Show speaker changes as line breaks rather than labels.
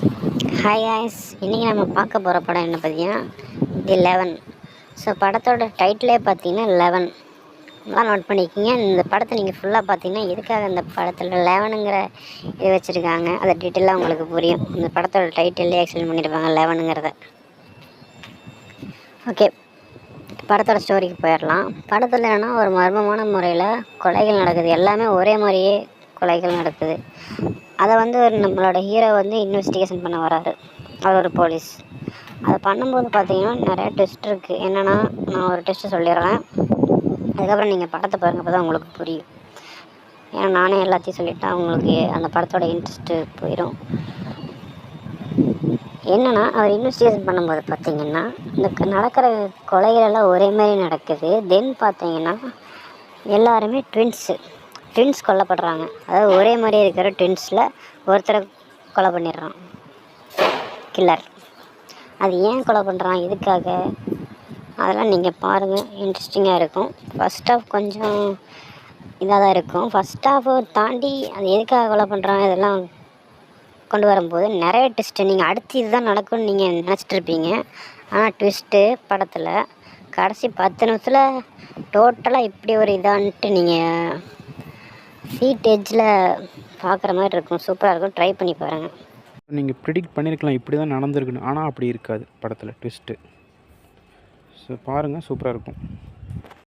Hi guys. இன்றைக்கி நம்ம பார்க்க போகிற படம் என்ன பார்த்தீங்கன்னா தி லெவன் ஸோ படத்தோட டைட்டிலே பார்த்தீங்கன்னா லெவன் நல்லா நோட் பண்ணிக்கோங்க இந்த படத்தை நீங்கள் ஃபுல்லாக பார்த்தீங்கன்னா எதுக்காக இந்த படத்தில் லெவனுங்கிற இது வச்சுருக்காங்க? அதை டீட்டெயிலாக உங்களுக்கு புரியும். இந்த படத்தோட டைட்டிலே எக்ஸ்பிளைன் பண்ணியிருப்பாங்க லெவனுங்கிறத ஓகே படத்தோட ஸ்டோரிக்கு போயிடலாம். படத்தில் என்னென்னா ஒரு மர்மமான முறையில் கொலைகள் நடக்குது. எல்லாமே ஒரே மாதிரியே கொலைகள் நடக்குது. அதை வந்து ஒரு நம்மளோட ஹீரோ வந்து இன்வெஸ்டிகேஷன் பண்ண வராரு. அவர் ஒரு போலீஸ் அதை பண்ணும்போது பார்த்தீங்கன்னா நிறைய டெஸ்ட் இருக்குது என்னென்னா நான் ஒரு டெஸ்ட்டு சொல்லிடுறேன். அதுக்கப்புறம் நீங்கள் படத்தை பாருங்க அப்போ தான் உங்களுக்கு புரியும். ஏன்னா நானே எல்லாத்தையும் சொல்லிட்டா உங்களுக்கு அந்த படத்தோட இன்ட்ரெஸ்ட்டு போயிடும் என்னென்னா அவர் இன்வெஸ்டிகேஷன் பண்ணும்போது பார்த்தீங்கன்னா இந்த க- நடக்கிற கொலைகள் எல்லாம் ஒரே மாதிரி நடக்குது. தென் பார்த்தீங்கன்னா எல்லாருமே ட்வின்ஸு ட்வின்ஸ் கொல்லப்படுறாங்க. அதாவது ஒரே மாதிரி இருக்கிற ட்வின்ஸில் ஒருத்தரை கொலை பண்ணிடுறான். கில்லர் அது ஏன் கொலை பண்ணுறான் எதுக்காக? அதெல்லாம் நீங்கள் பாருங்கள் இன்ட்ரெஸ்டிங்காக இருக்கும். ஃபஸ்ட் ஆஃப் கொஞ்சம் இதாக தான் இருக்கும். ஃபஸ்ட் ஆஃபை தாண்டி அது எதுக்காக கொலை பண்ணுறான் இதெல்லாம் கொண்டு வரும்போது நிறைய ட்விஸ்ட்டு நீங்கள் அடுத்து இதுதான் நடக்கும்னு நீங்கள் நினச்சிட்டு இருப்பீங்க. ஆனால் ட்விஸ்ட்டு படத்தில் கடைசி பத்து நிமிஷத்தில் டோட்டலாக இப்படி ஒரு இதான்ட்டு நீங்கள் சீட் எஜ்ஜில் பார்க்குற மாதிரி இருக்கும். சூப்பராக இருக்கும். ட்ரை பண்ணி பாருங்கள்
நீங்கள் ப்ரிடிக்ட் பண்ணியிருக்கலாம் இப்படி தான் நடந்திருக்குன்னு. ஆனால் அப்படி இருக்காது படத்தில். ட்விஸ்ட்டு ஸோ பாருங்கள் சூப்பராக இருக்கும்.